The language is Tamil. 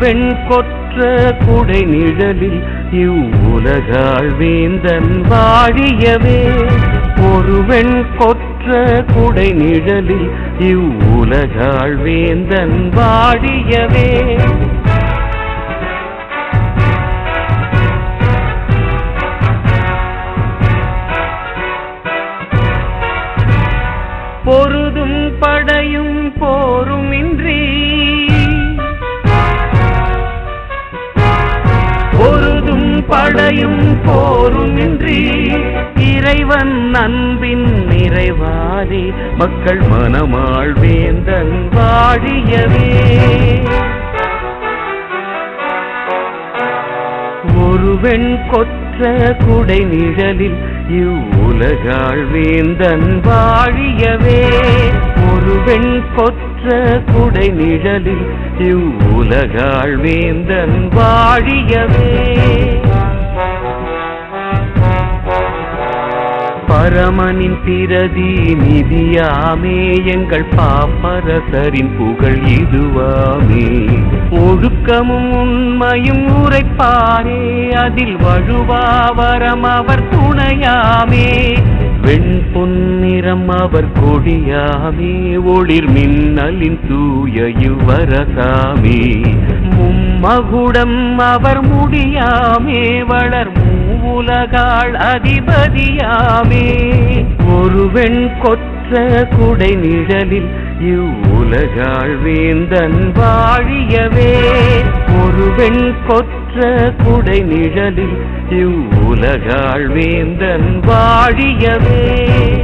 பெண் கொற்ற குடை நிழலில் இவ்வுலகாள் வேந்தன் வாழியவே ஒருவன் கொற்ற குடை நிழலில் இவ்வுலகாள் வேந்தன் வாழியவே பொருதும் படையும் போருமின்றி பொருதும் படையும் போருமின்றி இறைவன் அன்பின் நிறைவாரி மக்கள் மனமாள் வேந்தன் வாழியவே. ஒருவன் கொற்ற குடை நிழலில் இவ்வுலகாள் வேந்தன் வாழியவே. ஒருவன் கொற்ற குடை நிழலில் இவ்வுலகாள் வேந்தன் வாழியவே. பரமனின் பிரதி நிதியாமே எங்கள் பாப்பரசரின் புகழ் இதுவாமே. ஒழுக்கமும் உண்மையும் உரைப்பாரே அதில் வழுவாவரம் அவர் துணையாமே. வெண் பொன்னிறம் அவர் கொடியாமே ஒளிர் மின்னலின் தூய யுவரசாமே. மும்மகுடம் அவர் முடியாமே வளர் மூவுலகாள் அதிபதியாமே. ஒருவன் கொற்ற குடை நிழலில் இவ்வுலகாள் வேந்தன் வாழியவே. ஒருவன் கொற்ற குடை நிழலில் இவ்வுலகாள் வேந்தன் வாழியவே.